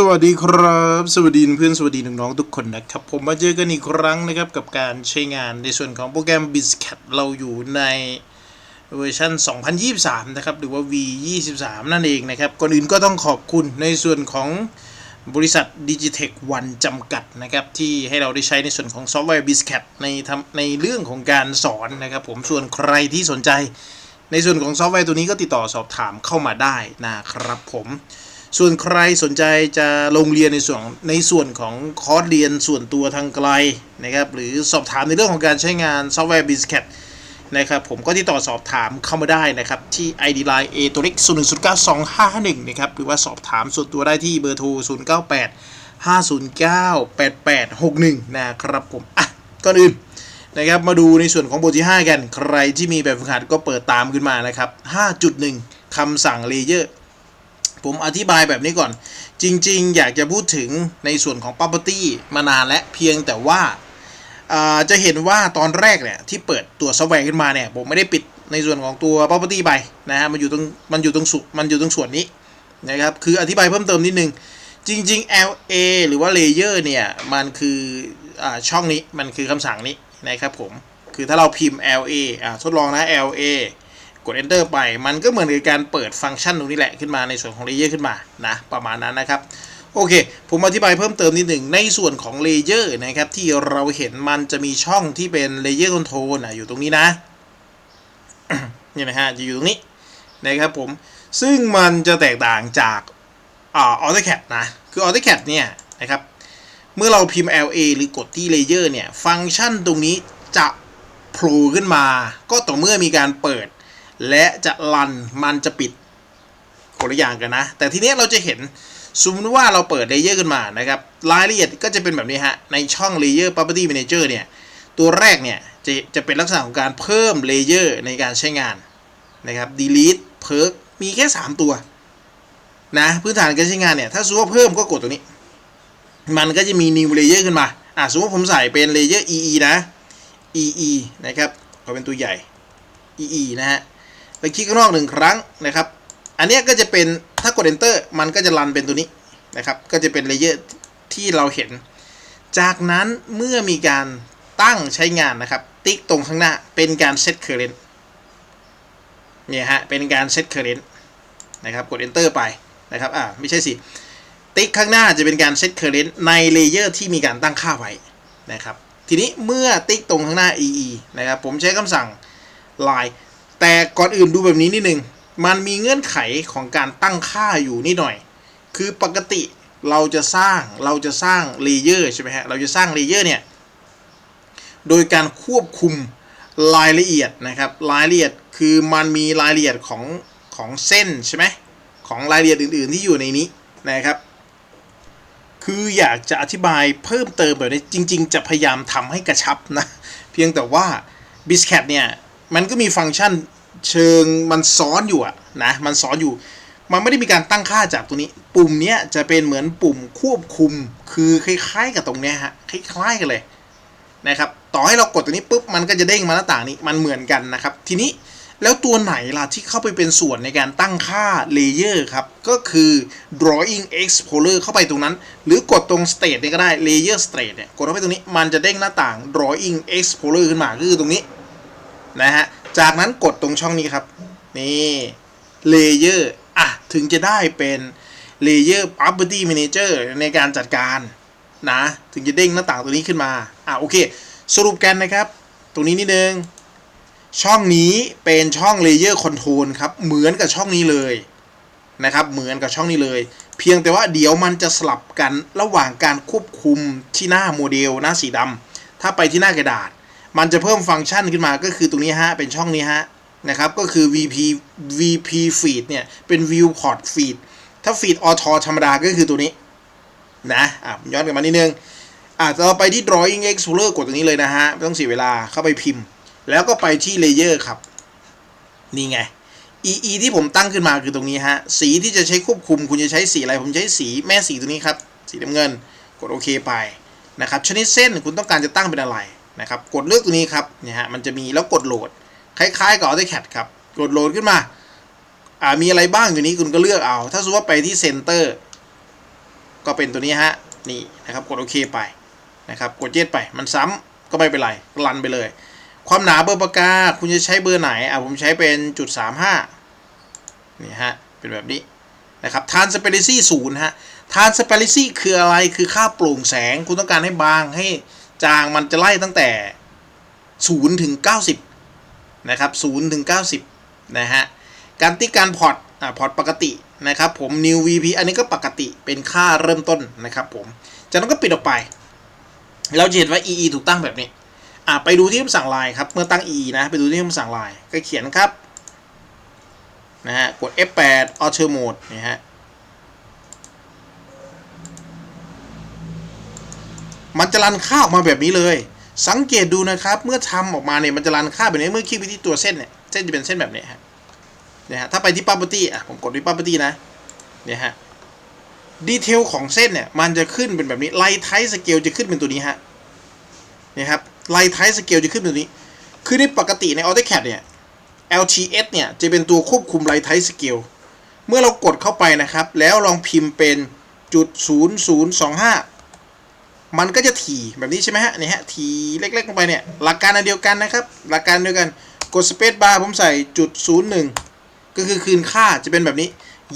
สวัสดีครับ สวัสดีเพื่อนสวัสดีน้องๆทุกคนนะครับ ผมมาเจอกันอีกครั้งนะครับกับการใช้งานในส่วนของโปรแกรม b i z c a t เราอยู่ในเวอร์ชัน 2023 นะครับ หรือว่า V23 นั่นเองนะครับ ก่อนอื่นก็ต้องขอบคุณในส่วนของบริษัท Digitech One จำกัดนะครับ ที่ให้เราได้ใช้ในส่วนของซอฟต์แวร์ b i z c a t ในทำในเรื่องของการสอนนะครับ ผมส่วนใครที่สนใจ ในส่วนของซอฟต์แวร์ตัวนี้ก็ติดต่อสอบถามเข้ามาได้นะครับผม ส่วนใครสนใจจะลงเรียนในส่วนในส่วนของคอร์สเรียนส่วนตัวทางไกลนะครับหรือสอบถามในเรื่องของการใช้งานซอฟต์แวร์ b i z c a t นะครับผมก็ติดต่อสอบถามเข้ามาได้นะครับ ที่ ID Line A ตัวเล็ก0 1 0 9 2 5 1นะครับหรือว่าสอบถามส่วนตัวได้ที่เบอร์โทร 0 9 8 5 0 9 8 8 6 1 นะครับผมอะก่อนอื่นนะครับมาดูในส่วนของบทที่ 5 กัน ใครที่มีแบบฝึกหัดก็เปิดตามขึ้นมานะครับ 5.1คำสั่งเลเยอร์ ผมอธิบายแบบนี้ก่อน จริงๆ อยากจะพูดถึงในส่วนของ property มานานและเพียงแต่ว่าาจะเห็นว่าตอนแรกเนี่ยที่เปิดตัวซอฟต์แวร์ขึ้นมาเนี่ยผมไม่ได้ปิดในส่วนของตัว property ไปนะฮะมันอยู่ตรงมันอยู่ตรงสุมันอยู่ตรงส่วนนี้นะครับคืออธิบายเพิ่มเติมนิดนึง จริง ๆ LA หรือว่า layer เนี่ยมันคืออช่องนี้มันคือคำสั่งนี้นะครับผมคือถ้าเราพิมพ์ LA อ่าทดลองนะ LA กด enter ไป มันก็เหมือนกับการเปิดฟังก์ชันตรงนี้แหละขึ้นมาในส่วนของ layer ขึ้นมานะประมาณนั้นนะครับโอเค ผมอธิบายเพิ่มเติมนิดหนึ่งในส่วนของ layer นะครับที่เราเห็นมันจะมีช่องที่เป็น layer control นะอยู่ตรงนี้นะนี่นะฮะจะอยู่ตรงนี้นะครับผม ซึ่งมันจะแตกต่างจากอ่า AutoCAD นะ คือ AutoCAD เนี่ยนะครับ เมื่อเราพิมพ์ LA หรือกดที่ Layer เนี่ย ฟังก์ชันตรงนี้จะโผล่ขึ้นมา ก็ต่อเมื่อมีการเปิด และจะรันมันจะปิดคนละอย่างกันนะ แต่ทีนี้เราจะเห็นสมมติว่าเราเปิด Layer ขึ้นมานะครับรายละเอียดก็จะเป็นแบบนี้ฮะ ในช่อง Layer Property Manager เนี่ย ตัวแรกเนี่ยจะจะเป็นลักษณะของการเพิ่ม Layer ในการใช้งานนะครับ Delete Perk มีแค่ 3 ตัว นะพื้นฐานการใช้งานเนี่ย ถ้าสมมติว่าเพิ่มก็กดตัวนี้ มันก็จะมี new layer ขึ้นมาอะสมมติว่าผมใส่เป็น layer EE นะ EE นะครับขอเป็นตัวใหญ่ EE นะฮะ ไปคลิกข้างนอกหนึ่งครั้งนะครับ อันนี้ก็จะเป็นถ้ากด enter มันก็จะรันเป็นตัวนี้นะครับ ก็จะเป็น layer ที่เราเห็น จากนั้นเมื่อมีการตั้งใช้งานนะครับ ติ๊กตรงข้างหน้าเป็นการ set current เนี่ยฮะ เป็นการ set current นะครับ กด enter ไปนะครับ อ่า ไม่ใช่สิ ติ๊กข้างหน้าจะเป็นการ set current ในเลเยอร์ที่มีการตั้งค่าไว้นะครับ ทีนี้เมื่อติ๊กตรงข้างหน้า ee นะครับ ผมใช้คำสั่ง line แต่ก่อนอื่นดูแบบนี้นิดนึง มันมีเงื่อนไขของการตั้งค่าอยู่นิดหน่อย คือปกติเราจะสร้างเราจะสร้างเลเยอร์ใช่ไหมฮะ เราจะสร้างเลเยอร์เนี่ย โดยการควบคุมรายละเอียดนะครับ รายละเอียดคือมันมีรายละเอียดของของเส้นใช่ไหมของรายละเอียดอื่น ๆ ที่อยู่ในนี้นะครับ คืออยากจะอธิบายเพิ่มเติมแบบนี้จริง ๆ จะพยายามทำให้กระชับนะ เพียงแต่ว่า b i s c a t เนี่ย มันก็มีฟังก์ชันเชิงมันซ้อนอยู่อะนะมันซ้อนอยู่ มันไม่ได้มีการตั้งค่าจากตัวนี้ ปุ่มเนี้ยจะเป็นเหมือนปุ่มควบคุม คือคล้ายๆกับตรงเนี้ยฮะคล้ายๆกันเลยนะครับต่อให้เรากดตัวนี้ปุ๊บมันก็จะเด้งมาหน้าต่างนี้มันเหมือนกันนะครับ ทีนี้แล้วตัวไหนล่ะที่เข้าไปเป็นส่วนในการตั้งค่าเลเยอร์ครับ ก็คือ drawing explorer เข้าไปตรงนั้น หรือกดตรง state นี่ก็ได้ layer state เนี่ยกดเข้าไปตรงนี้มันจะเด้งหน้าต่าง drawing explorer ขึ้นมาคือตรงนี้ นะฮะ จากนั้นกดตรงช่องนี้ครับ นี่ layer อะ ถึงจะได้เป็น layer property manager ในการจัดการนะ ถึงจะเด้งหน้าต่างตัวนี้ขึ้นมา อะ โอเค สรุปกันนะครับ ตรงนี้นิดนึง ช่องนี้เป็นช่อง Layer Control ครับ เหมือนกับช่องนี้เลยนะครับ เหมือนกับช่องนี้เลย เพียงแต่ว่าเดี๋ยวมันจะสลับกันระหว่างการควบคุมที่หน้าโมเดลหน้าสีดำถ้าไปที่หน้ากระดาษ มันจะเพิ่มฟังก์ชันขึ้นมาก็คือตรงนี้ฮะ เป็นช่องนี้ฮะ นะครับ ก็คือ VP VP Feed เนี่ย เป็น Viewport Feed ถ้า Feed Auto ธรรมดาก็คือตัวนี้ นะ อะ ย้อนกลับมานิดนึง อะเราไปที่ Drawing Explorer กดตรงนี้เลยนะฮะ ไม่ต้องเสียเวลาเข้าไปพิมพ์ แล้วก็ไปที่ Layer ครับ นี่ไง EE ที่ผมตั้งขึ้นมาคือตรงนี้ฮะ สีที่จะใช้ควบคุมคุณจะใช้สีอะไร ผมใช้สีแม่สีตัวนี้ครับ สีน้ำเงิน กดโอเคไปนะครับ ชนิดเส้นคุณต้องการจะตั้งเป็นอะไร นะครับกดเลือกตัวนี้ครับเนี่ยฮะมันจะมีแล้วกดโหลด คล้ายๆกับ AutoCAD ครับกดโหลดขึ้นมาอ่ามีอะไรบ้างอยู่นี้คุณก็เลือกเอา ถ้าสมมติว่าไปที่ Center กก็เป็นตัวนี้ฮะนี่นะครับกดโอเคไปนะครับกดเย็ดไปมันซ้ำก็ไม่เป็นไรรันไปเลย ความหนาเบอร์ปากกาคุณจะใช้เบอร์ไหนอะผมใช้เป็นจุดสามห้านี่ฮะเป็นแบบนี้นะครับทานสเปเรซี่ศูนย์ฮะทานสเปเรซี่คืออะไรคือค่าโปร่งแสงคุณต้องการให้บางให้ จางมันจะไล่ตั้งแต่ศูนย์ถึงเก้าสิบนะครับศูนย์ถึงเก้าสิบนะฮะการที่การพอร์ตอ่าพอร์ตปกตินะครับผม new vp อันนี้ก็ปกติเป็นค่าเริ่มต้นนะครับผมจากนั้นก็ปิดออกไป เราจะเห็นว่า ee ถูกตั้งแบบนี้อ่าไปดูที่คำสั่งลายครับเมื่อตั้ง ee นะไปดูที่คำสั่งลายก็เขียนครับนะฮะกด F8 auto mode นี่ฮะ มันจะรันค่าออกมาแบบนี้เลย สังเกตดูนะครับเมื่อทำออกมาเนี่ยมันจะรันค่าแบบนี้เมื่อคลิกไปที่ตัวเส้นเนี่ยเส้นจะเป็นเส้นแบบนี้ฮะเนี่ยฮะถ้าไปที่ property อะผมกดที่ property นะเนี่ยฮะดีเทลของเส้นเนี่ยมันจะขึ้นเป็นแบบนี้ไลท์ไทสเกลจะขึ้นเป็นตัวนี้ฮะเนี่ยครับไลท์ไทสเกลจะขึ้นเป็นตัวนี้ คือในปกติใน AutoCAD เนี่ย LTS เนี่ยจะเป็นตัวควบคุมไลท์ไทสเกลเมื่อเรากดเข้าไปนะครับ แล้วลองพิมพ์เป็นจุดศูนย์ศูนย์สองห้า มันก็จะถี่แบบนี้ใช่ไหมฮะเนี่ยฮะถี่เล็กๆลงไปเนี่ยหลักการอันเดียวกันนะครับ หลักการเดียวกันกดสเปซบาร์ผมใส่จุดศูนย์หนึ่งก็คือคืนค่าจะเป็นแบบนี้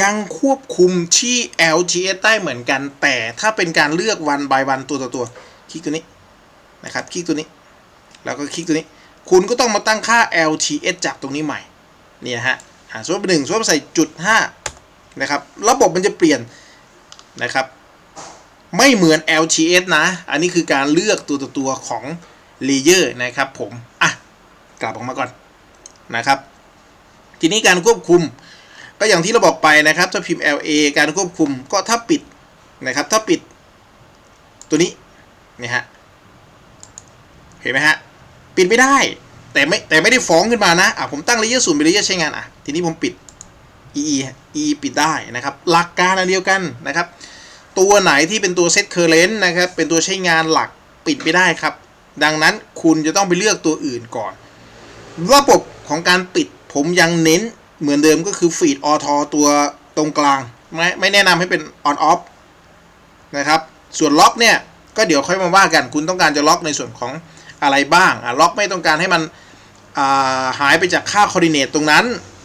ยังควบคุมที่ LTS ได้เหมือนกัน แต่ถ้าเป็นการเลือกวัน by วันตัวต่อตัว คลิกตัวนี้นะครับคลิกตัวนี้ แล้วก็คลิกตัวนี้ คุณก็ต้องมาตั้งค่า LTS จากตรงนี้ใหม่เนี่ยฮะอ่าสมมติเป็นหนึ่งสมมติใส่จุดห้านะครับ ระบบมันจะเปลี่ยนนะครับ ไม่เหมือน LTS นะ อันนี้คือการเลือกตัวตัวตัวของเลเยอร์นะครับผม อะ กลับออกมาก่อนนะครับ ทีนี้การควบคุม ก็อย่างที่เราบอกไปนะครับ ถ้าพิมพ์ LA การควบคุมก็ถ้าปิดนะครับ ถ้าปิดตัวนี้นี่ฮะ เห็นไหมฮะ ปิดไม่ได้ แต่ไม่แต่ไม่ได้ฟ้องขึ้นมานะ อะผมตั้งเลเยอร์ศูนย์เป็นเลเยอร์ใช้งาน อะ ทีนี้ผมปิด EE EE ปิดได้นะครับ หลักการอันเดียวกันนะครับ ตัวไหนที่เป็นตัวเซตเคอร์เรนต์นะครับ เป็นตัวใช้งานหลักปิดไม่ได้ครับ ดังนั้นคุณจะต้องไปเลือกตัวอื่นก่อน ระบบของการปิดผมยังเน้นเหมือนเดิมก็คือฟีดออทอตัวตรงกลาง ไม่ไม่แนะนำให้เป็นออนออฟนะครับ ส่วนล็อกเนี่ยก็เดี๋ยวค่อยมาว่ากัน คุณต้องการจะล็อกในส่วนของอะไรบ้างอะล็อกไม่ต้องการให้มันาหายไปจากค่าคอร์ดิเนตตรงนั้น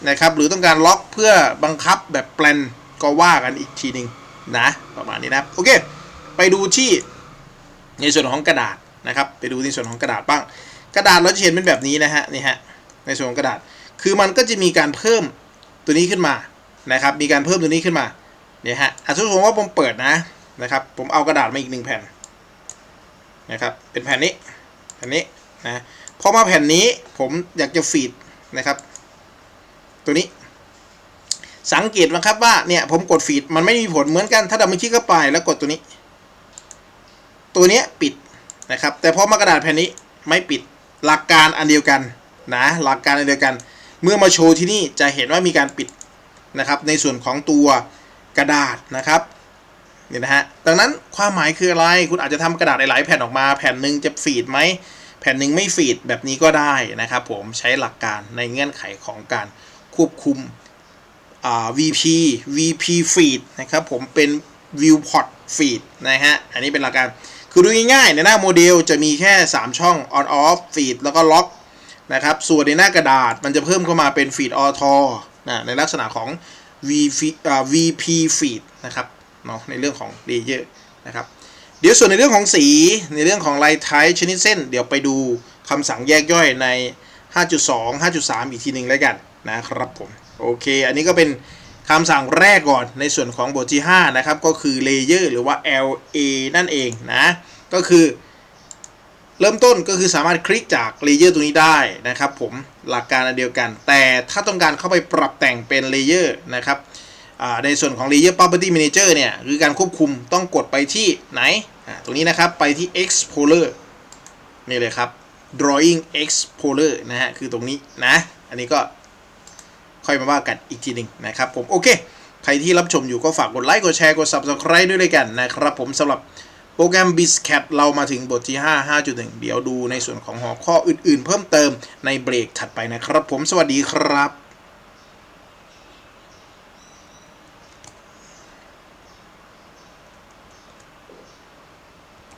นะครับ หรือต้องการล็อกเพื่อบังคับแบบแปลนก็ว่ากันอีกทีหนึ่ง นะประมาณนี้นะโอเคไปดูที่ในส่วนของกระดาษนะครับ ไปดูในส่วนของกระดาษบ้าง กระดาษเราจะเห็นเป็นแบบนี้นะฮะนี่ฮะในส่วนของกระดาษคือมันก็จะมีการเพิ่มตัวนี้ขึ้นมานะครับ มีการเพิ่มตัวนี้ขึ้นมาเนี่ยฮะอะสมมติว่าผมเปิดนะนะครับ ผมเอากระดาษมาอีกหนึ่งแผ่นนะครับ เป็นแผ่นนี้แผ่นนี้นะพอมาแผ่นนี้ผมอยากจะฟีดนะครับ ตัวนี้ สังเกตนะครับว่าเนี่ยผมกดฟีดมันไม่มีผลเหมือนกันถ้าดับเบิลคลิกเข้าไปแล้วกดตัวนี้ ตัวเนี้ยปิดนะครับ แต่พอมากระดาษแผ่นนี้ไม่ปิดหลักการอันเดียวกันนะหลักการอันเดียวกัน เมื่อมาโชว์ที่นี่จะเห็นว่ามีการปิดนะครับในส่วนของตัวกระดาษนะครับเนี่ยนะฮะดังนั้นความหมายคืออะไรคุณอาจจะทำกระดาษหลาย ๆ แผ่นออกมา แผ่นหนึ่งจะฟีดไหมแผ่นหนึ่งไม่ฟีดแบบนี้ก็ได้นะครับ ผมใช้หลักการในเงื่อนไขของการควบคุม อ่า VP VP feed นะครับผมเป็น viewport feed นะฮะ อันนี้เป็นหลักการ คือดูง่ายๆในหน้าโมเดลจะมีแค่ 3 ช่อง on off feed แล้วก็ lock นะครับ ส่วนในหน้ากระดาษมันจะเพิ่มเข้ามาเป็น feed auto นะในลักษณะของ VP อ VP feed นะครับเนาะในเรื่องของ layer นะครับ เดี๋ยวส่วนในเรื่องของสีในเรื่องของ light type ชนิดเส้น เดี๋ยวไปดูคำสั่งแยกย่อยใน 5.2 5.3 อีกทีหนึ่งแล้วกันนะครับผม โอเค อันนี้ก็เป็นคำสั่งแรกก่อนในส่วนของบทที่ 5 นะครับ ก็คือ layer หรือว่า LA นั่นเองนะ ก็คือ เริ่มต้นก็คือสามารถคลิกจากเลเยอร์ตัวนี้ได้นะครับผมหลักการอันเดียวกัน แต่ถ้าต้องการเข้าไปปรับแต่งเป็นเลเยอร์นะครับในส่วนของ Layer Property Manager เนี่ยคือการควบคุมต้องกดไปที่ไหน ตรงนี้นะครับไปที่ Explorer นี่เลยครับ Drawing Explorer นะฮะคือตรงนี้นะ อันนี้ก็ ค่อยมาว่ากันอีกทีหนึ่งนะครับผมโอเค ใครที่รับชมอยู่ก็ฝากกดไลค์กดแชร์กด Subscribe ด้วยเลยกันนะครับผมสำหรับโปรแกรม b i s c a t เรามาถึงบทที่ 5 5.1 เดี๋ยวดูในส่วนของหัวข้ออื่นๆ เพิ่มเติมในเบรกถัดไปนะครับผมสวัสดีครับ